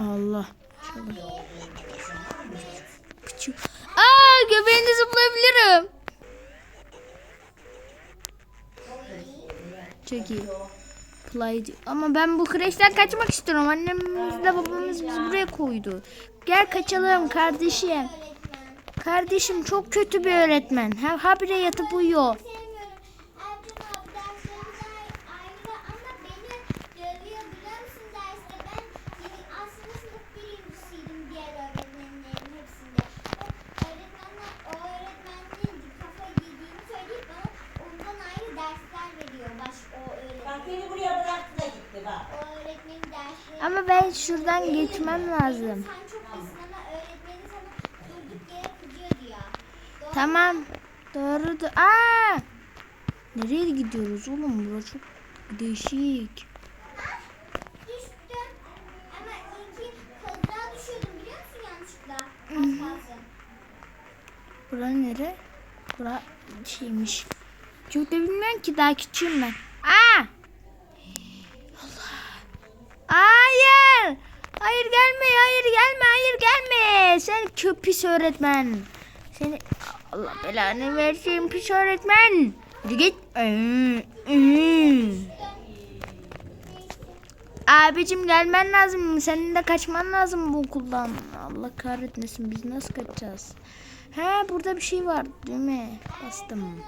Allah. Küçük. Aa göbeğinde zıplayabilirim. Çok iyi. Play. Ama ben bu kreşten kaçmak istiyorum. Annemiz de babamız bizi buraya koydu. Gel kaçalım kardeşim. Kardeşim çok kötü bir öğretmen. Ha, habire yatıp uyuyor. Ay şuradan geçmem lazım. Tamam. Doğru. Aa! Nereye gidiyoruz oğlum? Burası çok değişik. Bura nere? Bura şeymiş. Çok da bilmiyorum ki daha küçüğüm ben. Hayır! Hayır gelme, hayır gelme, hayır gelme. Sen köpis öğretmen. Seni Allah belanı versin pis öğretmen. Yürü git. Abicim gelmen lazım. Senin de kaçman lazım bu okuldan. Allah kahretmesin. Biz nasıl kaçacağız? He burada bir şey var değil mi? Bastım.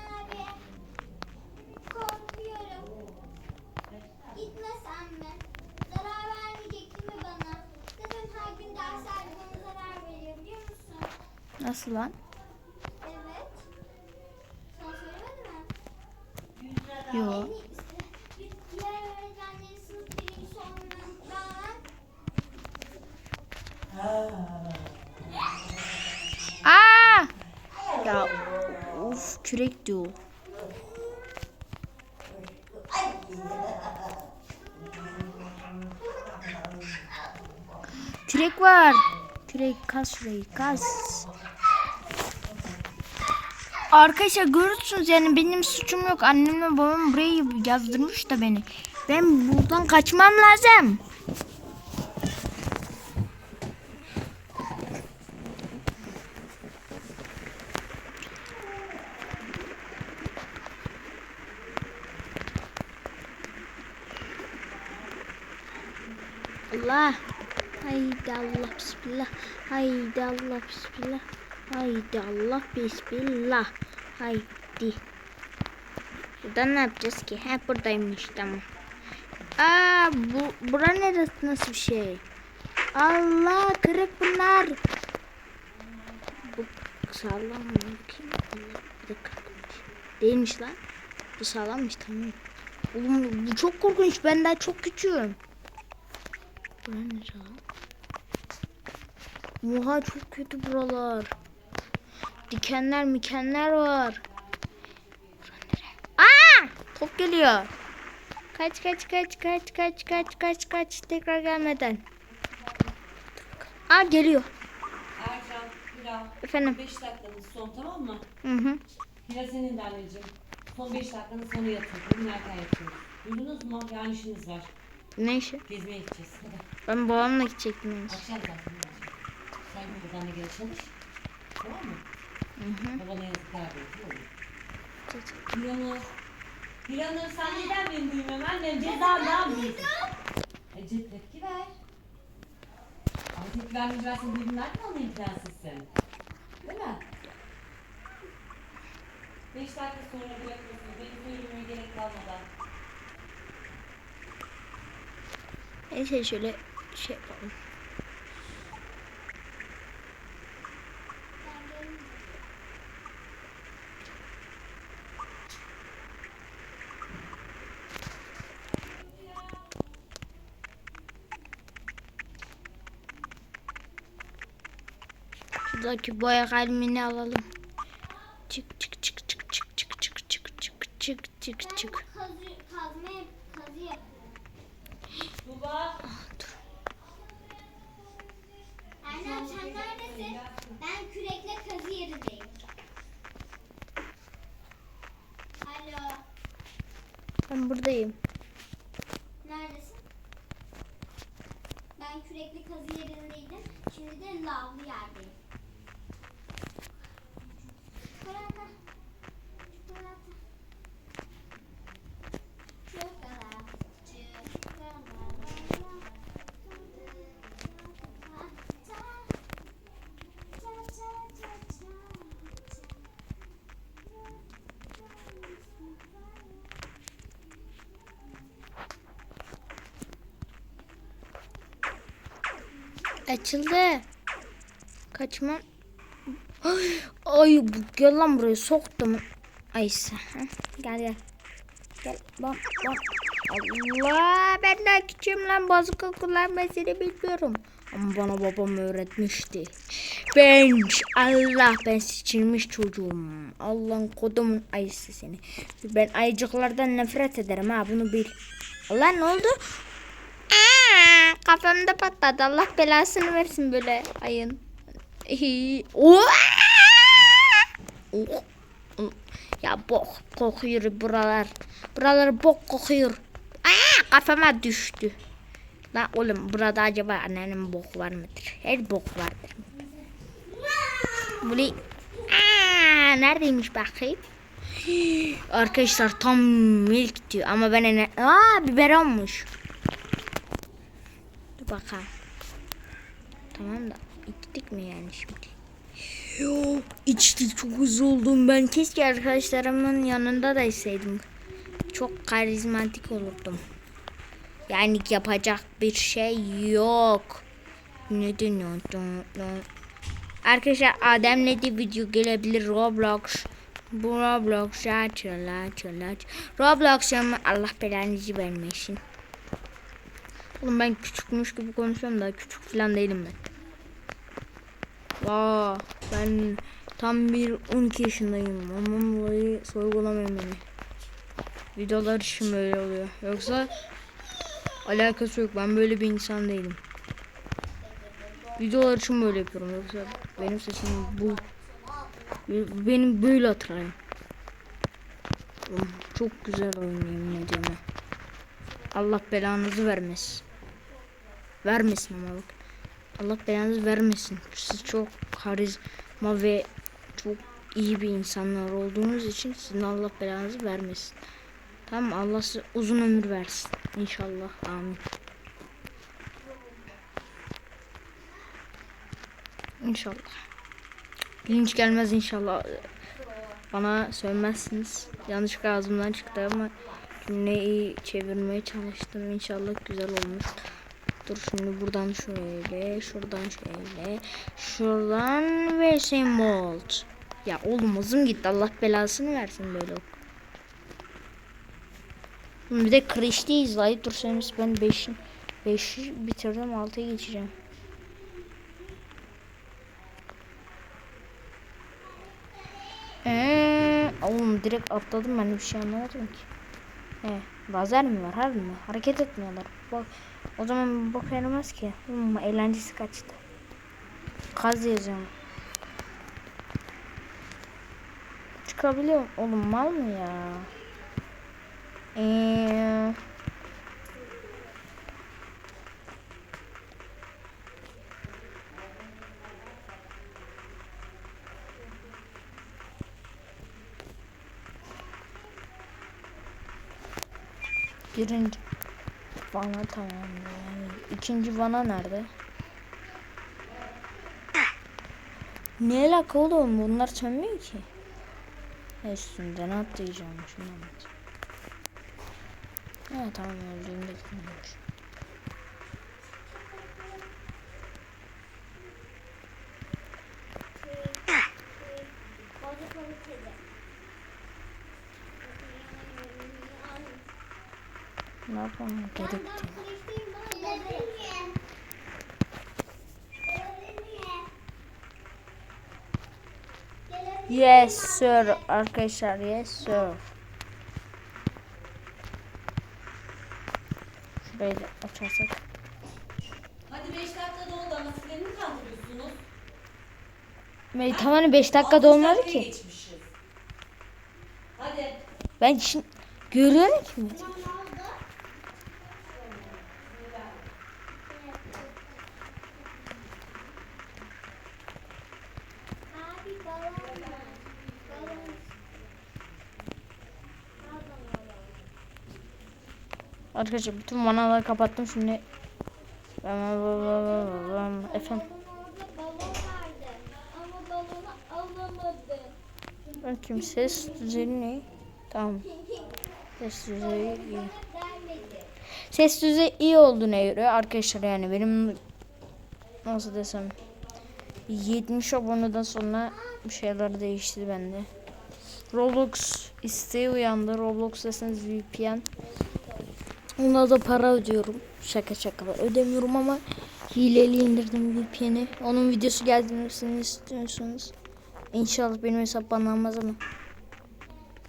Nasıl lan? Evet. Sen söylemedin mi? Yok. Aa! Ya of kürek diyor. Kürek var. Kürek kas şurayı kas. Arkadaşlar görürsünüz yani benim suçum yok. Annemle babam burayı yazdırmış da beni. Ben buradan kaçmam lazım. Allah. Haydi Allah bismillah. Haydi Allah bismillah. Haydi Allah bismillah. Haydi. Buradan ne yapacağız ki? Ha buradaymış tamam. Aa bu bura neresi nasıl bir şey? Allah kırık bunlar. Bu sağlam mı? Değilmiş lan. Bu sağlammış tamam. Oğlum bu çok korkunç. Ben daha çok küçüğüm. Bura lan? Oha çok kötü buralar. Dikenler mikenler var. Aa! Top geliyor. Kaç kaç kaç kaç kaç kaç kaç kaç tekrar gelmeden. Aa geliyor. Ercan, Hira. Efendim. 5 dakikanız son tamam mı? Hı hı. Hira senin de anneciğim. Son 5 dakikanın sonu yatın. Bugün erken yatıyoruz. Duydunuz mu? Yarın işiniz var. Ne işi? Gezmeye gideceğiz. Hadi. Ben babamla gidecektim. Akşam zaten. Sen buradan da gel çalış. Tamam mı? Babana yazıklar değil. Hiranur. Hiranur sen neden beni duymuyorsun annem? Cezamdan mı? Ece tepki ver. Ama tepki vermeyince ben seni duydum nereden anlayayım prensessin? Değil mi? Beş dakika sonra bırakıyorsunuz. Benim söylemeye gerek kalmadan. Neyse şöyle şey yapalım. Şuradaki boya kalbini alalım. Çık çık çık çık çık çık çık çık çık çık çık çık. bu kazı, kazma yap- kazı yapıyorum. Tuba. Annem sen neredesin? Ben kürekle kazı yerindeyim. Alo. Ben buradayım. Neredesin? Ben kürekle kazı yerindeyim. de lavlı yerdeyim. Açıldı. Kaçmam. Ay bu gel lan buraya soktum. Aysa. Gel gel. Gel bak bak. Allah ben daha küçüğüm lan bazuka kullanmasını bilmiyorum. Ama bana babam öğretmişti. Ben Allah ben seçilmiş çocuğum. Allah'ın kodumun ayısı seni. Ben ayıcıklardan nefret ederim ha bunu bil. Allah ne oldu? Kafamda patladı. Allah belasını versin böyle ayın. Oh. Ya bok kokuyor buralar. Buralar bok kokuyor. Aa, kafama düştü. Lan oğlum burada acaba annenin bok var mıdır? Her bok vardır. Böyle Aa, neredeymiş bakayım? Arkadaşlar tam milk diyor ama ben ne? Aa biber olmuş. Bakalım. Tamam da içtik mi yani şimdi? Yo, içtik çok hızlı oldum ben. Keşke arkadaşlarımın yanında da içseydim. Çok karizmatik olurdum. Yani yapacak bir şey yok. Ne deniyordu? Arkadaşlar Adem'le de video gelebilir Roblox. Bu Roblox açıl açıl aç. Roblox'um Allah belanızı vermesin. Oğlum ben küçükmüş gibi konuşuyorum da küçük falan değilim ben. Vaa ben tam bir 12 yaşındayım. Aman dolayı sorgulamayın beni. Videolar için böyle oluyor. Yoksa alakası yok. Ben böyle bir insan değilim. Videolar için böyle yapıyorum. Yoksa benim sesim bu. Benim böyle hatırlayın. Çok güzel oynuyorum ne diyeyim. Allah belanızı vermesin. Vermesin ama bak. Allah belanızı vermesin. Siz çok karizma ve çok iyi bir insanlar olduğunuz için sizin Allah belanızı vermesin. Tamam Allah size uzun ömür versin. İnşallah. Amin. İnşallah. Linç gelmez inşallah. Bana söylemezsiniz. Yanlış ağzımdan çıktı ama cümleyi çevirmeye çalıştım. İnşallah güzel olmuş. Dur şimdi buradan şöyle, şuradan şöyle, şuradan ve bolt. Ya oğlum hızım gitti. Allah belasını versin böyle. Bir de Crash'teyiz. Ay dur sen ben 5 5'i bitirdim 6'ya geçeceğim. Ee, oğlum direkt atladım ben bir şey anlamadım ki. He, lazer mi var harbi mi? Hareket etmiyorlar. Bak o zaman bok yaramaz ki. Hmm, eğlencesi kaçtı. Kaz yazacağım. Çıkabiliyor oğlum mal mı ya? Eee Birinci vana tamam yani. İkinci vana nerede? Ne alaka oğlum bunlar sönmüyor ki. Üstünden atlayacağım şunu anlat. Ha tamam öldüğümde kullanmış. Ne yapalım dedik. Yes sir arkadaşlar yes sir. Şurayı da açarsak. Hadi 5 dakika doldu ama siz beni mi kandırıyorsunuz? Bey tamam 5 dakika 60 dolmadı ki. geçmişiz. Hadi. Ben şimdi görüyorum ki. Balon Arkadaşlar bütün vanaları kapattım şimdi. Efendim. Bakayım ses düzeni ne? Tamam. Ses düzeyi iyi. Ses düzeyi iyi olduğuna göre arkadaşlar yani benim nasıl desem 70 aboneden sonra bir şeyler değişti bende. Roblox isteği uyandı. Roblox deseniz VPN. Ona da para ödüyorum. Şaka şaka ödemiyorum ama hileli indirdim VPN'i. Onun videosu geldiğini istiyorsanız İnşallah benim hesap banlanmaz ama.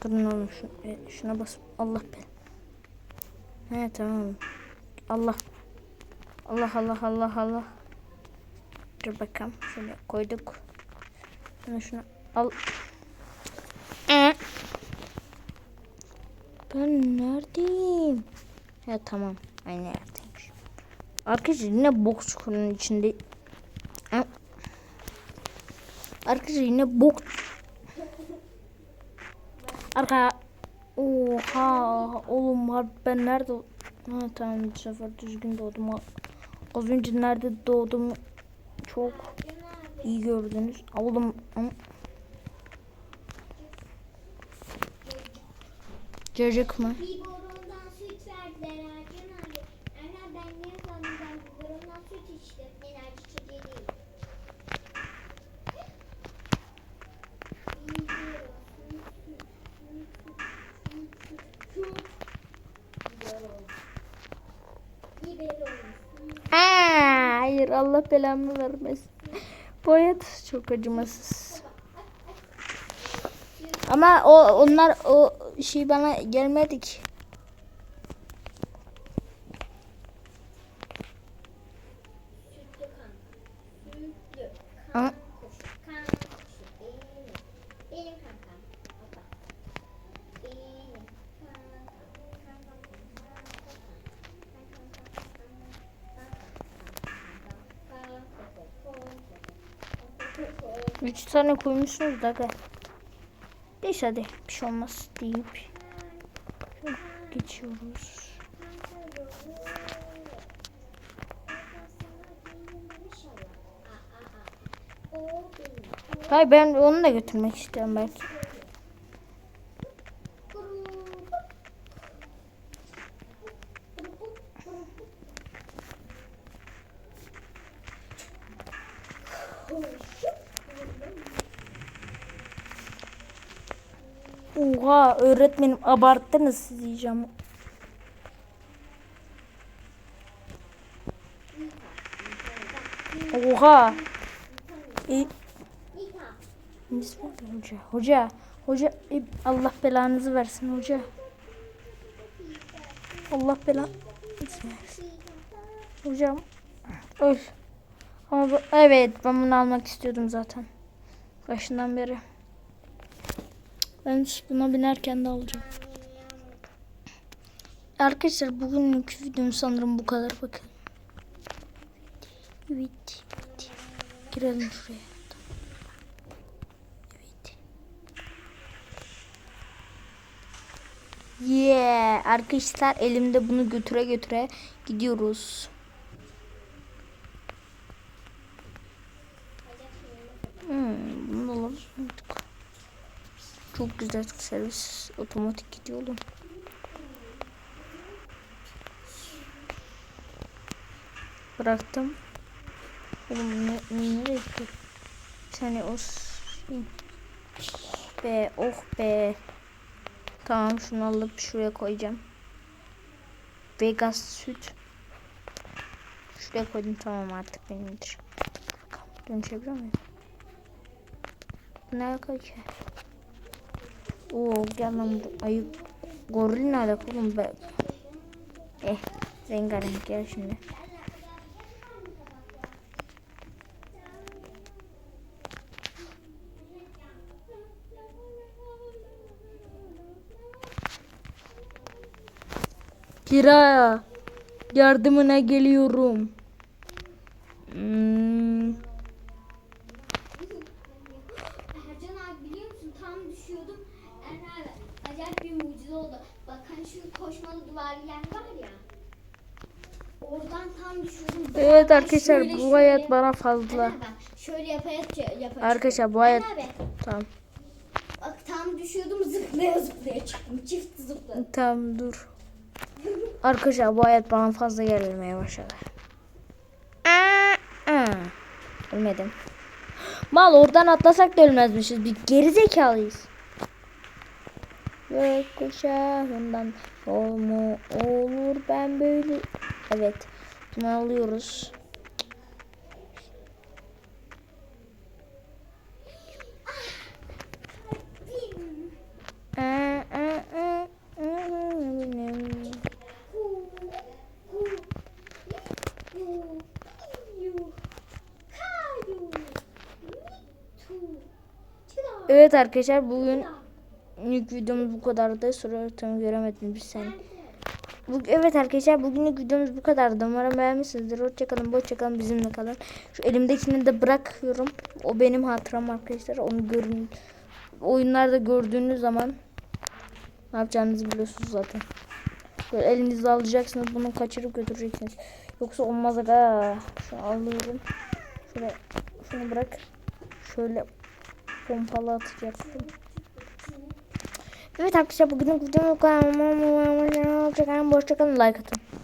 Durun oğlum e, şuna bas. Allah be. He tamam. Allah. Allah Allah Allah Allah. Dur bakalım. Şöyle koyduk. Şunu şunu al. Ben neredeyim? Ya tamam. Aynı yerdeymiş. Arkadaşlar yine boks çukurunun içinde. Arkadaşlar yine bok. Arka. Oha oğlum harbi ben nerede? Ha tamam bu sefer düzgün doğdum. Az önce nerede doğdum çok iyi gördünüz. Oğlum Cacık mı? Bir borondan süt verdiler Ercan abi. Erhan ben niye sandım ben bir borondan süt içtim. Enerji içeceği değil. Hayır Allah belamı vermesin. Bu hayat çok acımasız. Ama o onlar o şey bana gelmedi üç tane koymuşsunuz da aga. Neyse hadi bir şey olmaz deyip geçiyoruz. Hayır ben onu da götürmek istiyorum belki. Oha öğretmenim abarttınız siz diyeceğim. Oha. E, İsmi ne hoca. Hoca. Hoca e, Allah belanızı versin hoca. Allah belanızı versin. Hocam. Öl. Ama bu- evet ben bunu almak istiyordum zaten. Başından beri. Ben buna binerken de alacağım. Arkadaşlar bugünlük videom sanırım bu kadar bakın. Evet. evet. Girelim şuraya. Evet. Yeah. Arkadaşlar elimde bunu götüre götüre gidiyoruz. Hmm, bunu da alırız artık. Çok güzel servis otomatik gidiyor oğlum. Bıraktım. Oğlum ne, nereye gitti? Saniye o s- be oh be. Tamam şunu alıp şuraya koyacağım. Vegas süt. Şuraya koydum tamam artık benimdir. Dönüşebiliyor muyum? Ne alaka? Oo gel lan bu ayı. Goril ne alaka oğlum be? Eh rengarenk gel şimdi. Kira yardımına geliyorum. Hmm. Oldu. Bak hani şu koşmalı duvar yer var ya. Oradan tam düşüyordum. Evet arkadaşlar şöyle, bu şöyle- hayat bana fazla. Bak, şöyle yapaya yapaya Arkadaşlar bu hayat abi. tamam. Bak tam düşüyordum zıplaya zıplaya çıktım. Çift zıpladım. Tamam dur. Arkadaşlar bu hayat bana fazla gelmeye başladı. Ölmedim. Mal oradan atlasak da ölmezmişiz. Bir geri zekalıyız. Gökkuşağından yol mu olur ben böyle. Evet. Bunu alıyoruz. Aa, aa, aa, benim. Evet arkadaşlar bugün ilk videomuz bu kadardı. Suratımı göremedim bir saniye. Bu, evet arkadaşlar bugünlük videomuz bu kadardı. Umarım beğenmişsinizdir. Hoşçakalın, hoşçakalın bizimle kalın. Şu elimdekini de bırakıyorum. O benim hatıram arkadaşlar. Onu görün. Oyunlarda gördüğünüz zaman ne yapacağınızı biliyorsunuz zaten. Böyle elinizle alacaksınız. Bunu kaçırıp götüreceksiniz. Yoksa olmaz aga. Şunu alıyorum. Şöyle şunu bırak. Şöyle pompalı atacaktım. Evet arkadaşlar bugünün videomu bu kadar. Hoşçakalın. Like atın.